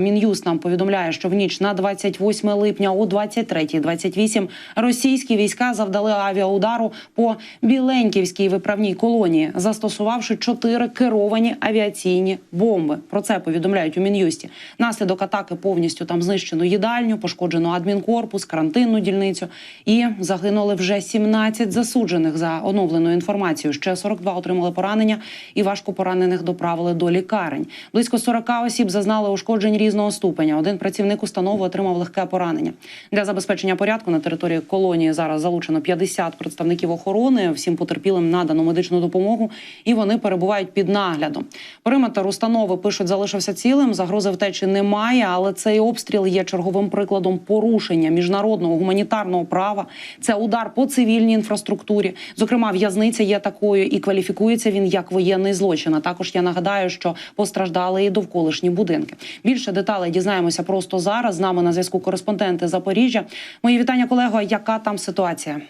Мін'юст нам повідомляє, що в ніч на 28 липня о 23.28 російські війська завдали авіаудару по Біленьківській виправній колонії, застосувавши чотири керовані авіаційні бомби. Про це повідомляють у мін'юсті. Наслідок атаки повністю там знищено їдальню, пошкоджено адмінкорпус, карантинну дільницю і загинули вже 17 засуджених за оновленою інформацією. Ще 42 отримали поранення і важко поранених доправили до лікарень. Близько 40 осіб зазнали ушкоджень різного ступеня. Один працівник установи отримав легке поранення. Для забезпечення порядку на території колонії зараз залучено 50 представників охорони. Всім потерпілим надано медичну допомогу, і вони перебувають під наглядом. Периметр установи пишуть, залишився цілим. Загрози втечі немає, але цей обстріл є черговим прикладом порушення міжнародного гуманітарного права. Це удар по цивільній інфраструктурі. Зокрема, в'язниця є такою і кваліфікується він як воєнний злочин. А також я нагадаю, що постраждали і довколишні будинки. Більше деталей дізнаємося просто зараз. З нами на зв'язку кореспонденти Запоріжжя. Мої вітання, колего. Яка там ситуація?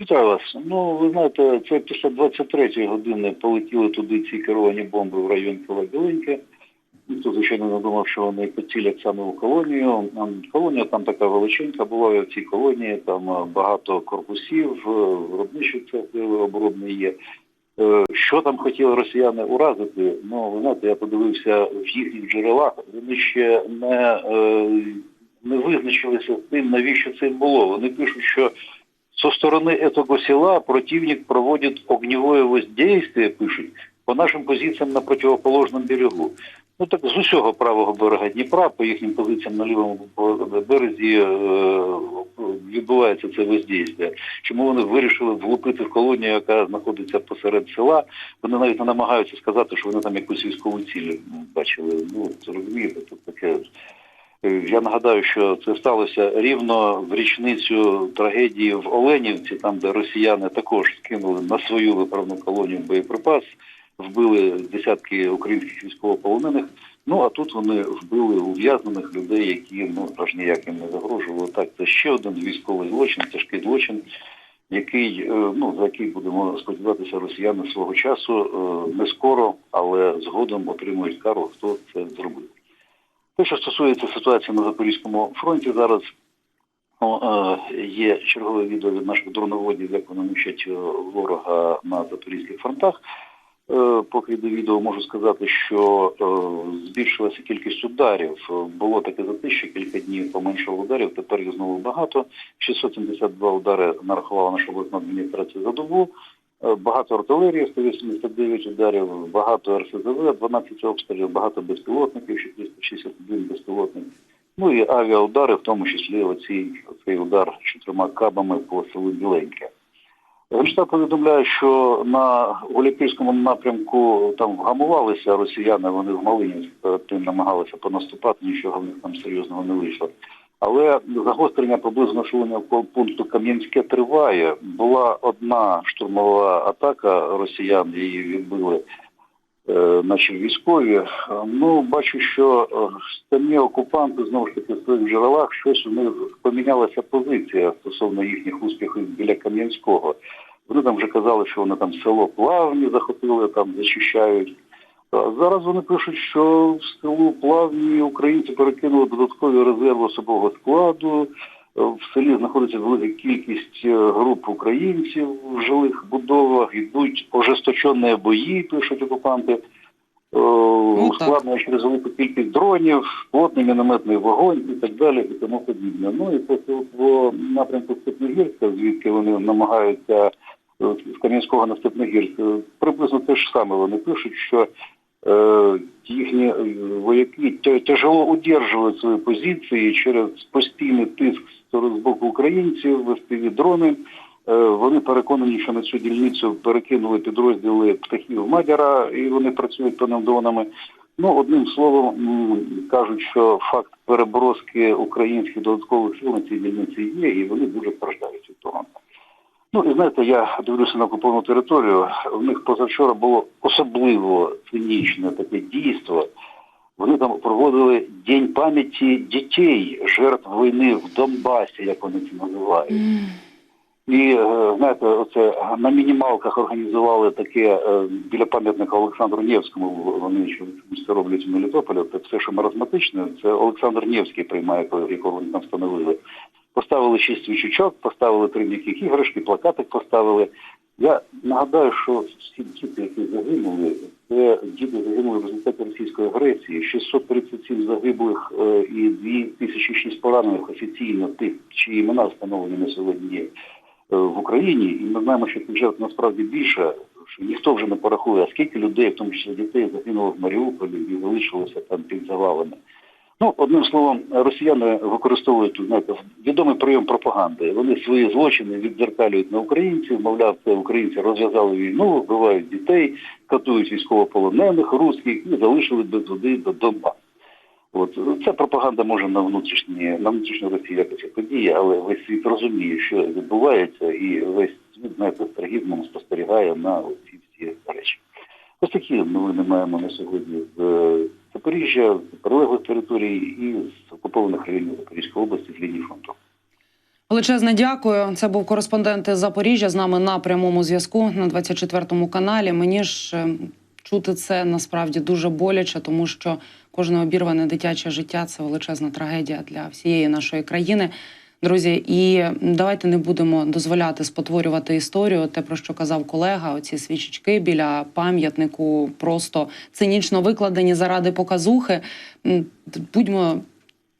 Вітаю вас. Ну, ви знаєте, це після 23-ї години полетіли туди ці керовані бомби в район села Біленьке. Ніхто, звичайно, не думав, що вони поцілять саме у колонію. Колонія там така величенька була в цій колонії, там багато корпусів, виробничі цехи оборонні є. Е, Що там хотіли росіяни уразити? Ну, ви знаєте, я подивився в їхніх джерелах, вони ще не, е, не визначилися з тим, навіщо це було. Вони пишуть, що со стороны этого села противник проводит огневое воздействие, пишуть, по нашим позиціям на противоположному берегу. Ну так з усього правого берега Дніпра, по їхнім позиціям на лівому березі е, відбувається це воздействие. Чому вони вирішили влупити в колонію, яка знаходиться посеред села? Вони навіть не намагаються сказати, що вони там якусь військову ціль бачили. Ну, це розумієте, тут таке. Е, Я нагадаю, що це сталося рівно в річницю трагедії в Оленівці, там де росіяни також скинули на свою виправну колонію боєприпас, вбили десятки українських військовополонених. Ну а тут вони вбили ув'язнених людей, які ну аж ніяк їм не загрожували. Так, це ще один військовий злочин, тяжкий злочин, який е, ну за який будемо сподіватися, росіяни свого часу е, не скоро, але згодом отримують кару, хто це зробив. Те, що стосується ситуації на Запорізькому фронті, зараз ну, є чергове відео від наших дроноводів, як вони мучать ворога на запорізьких фронтах. Е, Поки йде відео, можу сказати, що е, збільшилася кількість ударів. Було таке затище, кілька днів поменшало ударів, тепер їх знову багато. 672 удари нарахувала наша обласна адміністрація за добу. Е, Багато артилерії, 189 ударів, багато РСЗВ, 12 обстрілів, багато безпілотників, 461 безпілотник. Ну і авіаудари, в тому числі оцій, оцей удар чотирма кабами по селу Біленьке. Генштаб повідомляє, що на Олімпійському напрямку там вгамувалися росіяни, вони в Малині перед тим намагалися понаступати, нічого в них там серйозного не вийшло. Але загострення поблизу населеного пункту Кам'янське триває. Була одна штурмова атака росіян, її відбили наші військові. Е, Ну, бачу, що е, самі окупанти знову ж таки в своїх джерелах щось у них помінялася позиція стосовно їхніх успіхів біля Кам'янського. Вони там вже казали, що вони там село Плавні захопили, там зачищають. Зараз вони пишуть, що в селу Плавні українці перекинули додаткові резерви особового складу. В селі знаходиться велика кількість е, груп українців в жилих будовах, йдуть ожесточені бої, пишуть окупанти. Е, так. Ускладнює через велику кількість дронів, плотний мінометний вогонь і так далі, і тому подібне. Ну і по, по напрямку Степногірська, звідки вони намагаються е, з Кам'янського на Степногірськ, приблизно те ж саме вони пишуть, що їхні е, вояки тя- тяжело удержують свої позиції через постійний тиск з боку українців, вестиві дрони. Е, Вони переконані, що на цю дільницю перекинули підрозділи птахів Мадяра, і вони працюють по ним дронами. Ну, одним словом, кажуть, що факт переброски українських додаткових сил на цій дільниці є, і вони дуже страждають. Ну і знаєте, я дивлюся на окуповану територію. В них позавчора було особливо цинічне таке дійство. Вони там проводили День пам'яті дітей, жертв війни в Донбасі, як вони це називають. І е, знаєте, оце на мінімалках організували таке е, біля пам'ятника Олександру Невському. Вони це роблять у Мелітополі. Це все, що маразматичне, це Олександр Невський приймає, якого вони там встановили. Поставили шість свічечок, поставили три м'яких іграшки, плакатик поставили. Я нагадаю, що всі діти, які загинули, це діти загинули в результаті російської агресії. 637 загиблих е, і 2006 поранених офіційно тих, чиї імена встановлені на сьогодні є е, в Україні. І ми знаємо, що жертв насправді більше, що ніхто вже не порахує, а скільки людей, в тому числі дітей, загинуло в Маріуполі і залишилося там під завалами. Ну, одним словом, росіяни використовують знаєте, відомий прийом пропаганди. Вони свої злочини віддзеркалюють на українців, мовляв, це українці розв'язали війну, вбивають дітей, катують військовополонених, русських і залишили без води до Донбасу. От ця пропаганда може на внутрішній на внутрішній Росії якось і подіє, але весь світ розуміє, що відбувається, і весь світ знаєте, трагізмом спостерігає на ці всі речі. Ось такі новини маємо на сьогодні з е, Запоріжжя, прилеглих територій і з окупованих районів Запорізької області з лінії фронту. Величезне дякую. Це був кореспондент із Запоріжжя з нами на прямому зв'язку на 24-му каналі. Мені ж е, чути це насправді дуже боляче, тому що кожне обірване дитяче життя це величезна трагедія для всієї нашої країни. Друзі, і давайте не будемо дозволяти спотворювати історію. Те, про що казав колега, оці свічечки біля пам'ятнику просто цинічно викладені заради показухи. Будьмо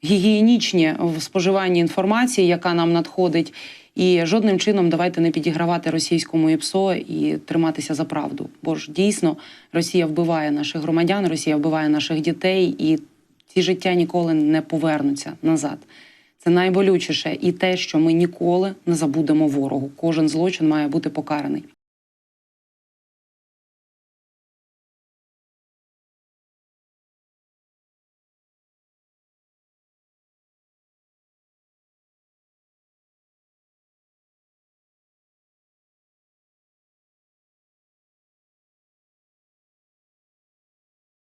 гігієнічні в споживанні інформації, яка нам надходить, і жодним чином давайте не підігравати російському ІПСО і триматися за правду. Бо ж дійсно Росія вбиває наших громадян, Росія вбиває наших дітей, і ці життя ніколи не повернуться назад. Це найболючіше і те, що ми ніколи не забудемо ворогу. Кожен злочин має бути покараний.